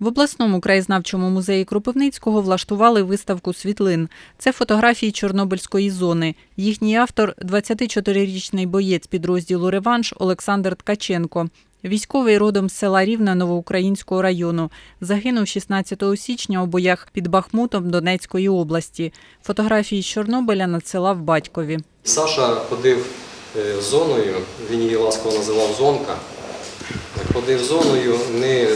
В обласному краєзнавчому музеї Кропивницького влаштували виставку світлин. Це фотографії Чорнобильської зони. Їхній автор – 24-річний боєць підрозділу «Реванш» Олександр Ткаченко. Військовий родом з села Рівне Новоукраїнського району. Загинув 16 січня у боях під Бахмутом Донецької області. Фотографії з Чорнобиля надсилав батькові. Саша ходив е, зоною, він її ласково називав зонка. Ходив зоною не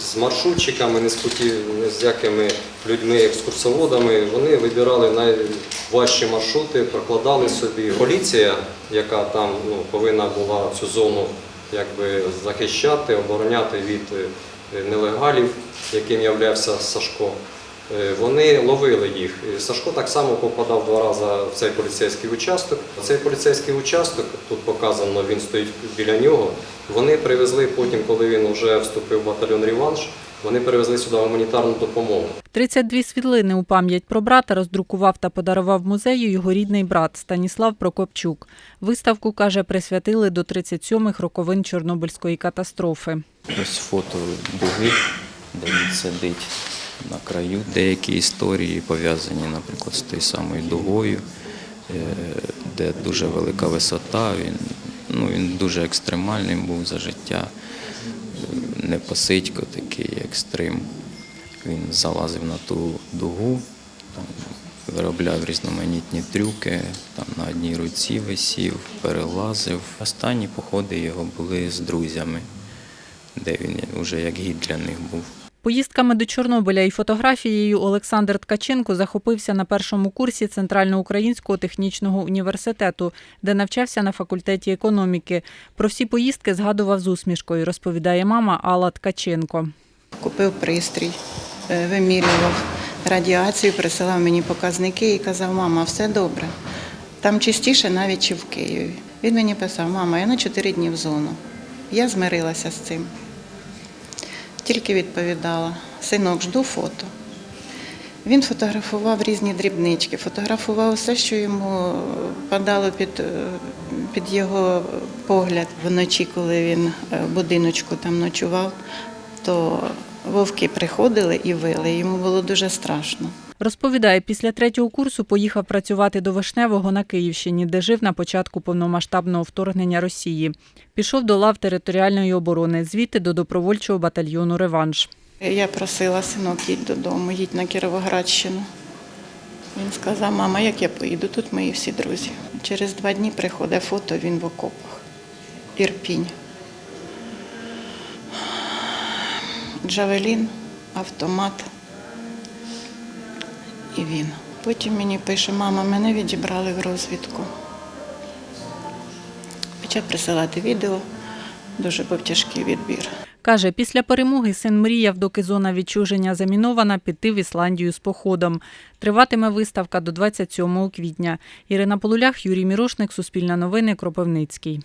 з, маршрутчиками, не з, путі, не з якими людьми, екскурсоводами. Вони вибирали найважчі маршрути, прокладали собі. Поліція, яка там ну, повинна була цю зону якби, захищати, обороняти від е, нелегалів, яким являвся Сашко. Е, Вони ловили їх. Сашко так само попадав два рази в цей поліцейський участок. Цей поліцейський участок, тут показано, він стоїть біля нього. Вони привезли потім, коли він вже вступив в батальйон Реванш, вони привезли сюди гуманітарну допомогу. 32 світлини у пам'ять про брата роздрукував та подарував музею його рідний брат Станіслав Прокопчук. Виставку, каже, присвятили до 37-х роковин Чорнобильської катастрофи. Ось фото дуги, де він сидить на краю. Деякі історії пов'язані, наприклад, з тою самою дугою, е, де дуже велика висота. Він, ну, він дуже екстремальним був за життя. Непосидько такий екстрим. Він залазив на ту дугу, там, виробляв різноманітні трюки, там на одній руці висів, перелазив. Останні походи його були з друзями де він вже як гід для них був. Поїздками до Чорнобиля і фотографією Олександр Ткаченко захопився на першому курсі Центральноукраїнського технічного університету, де навчався на факультеті економіки. Про всі поїздки згадував з усмішкою, розповідає мама Алла Ткаченко. Купив пристрій, е, вимірював радіацію, присилав мені показники і казав, мама, все добре. Там чистіше навіть чи в Києві. Він мені писав, мама, я на 4 дні в зону. Я змирилася з цим. Тільки відповідала, синок, жду фото. Він фотографував різні дрібнички, фотографував все, що йому падало під, е, під його погляд. Вночі, коли він е, в будиночку там ночував, то вовки приходили і вили. Йому було дуже страшно. Розповідає, після третього курсу поїхав працювати до Вишневого на Київщині, де жив на початку повномасштабного вторгнення Росії. Пішов до лав територіальної оборони, звідти до добровольчого батальйону Реванш. Я просила синок, їдь додому, їдь на Кіровоградщину. Він сказав, мама, як я поїду, тут мої всі друзі. Через два дні приходить фото, він в окопах. Ірпінь. Джавелін, автомат. І він. Потім мені пише, мама, мене відібрали в розвідку. Почав присилати відео, дуже був тяжкий відбір. Каже, після перемоги син мріяв, доки зона відчуження замінована, піти в Ісландію з походом. Триватиме виставка до 27 квітня. Ірина Полулях, Юрій Мірошник, Суспільне новини, Кропивницький.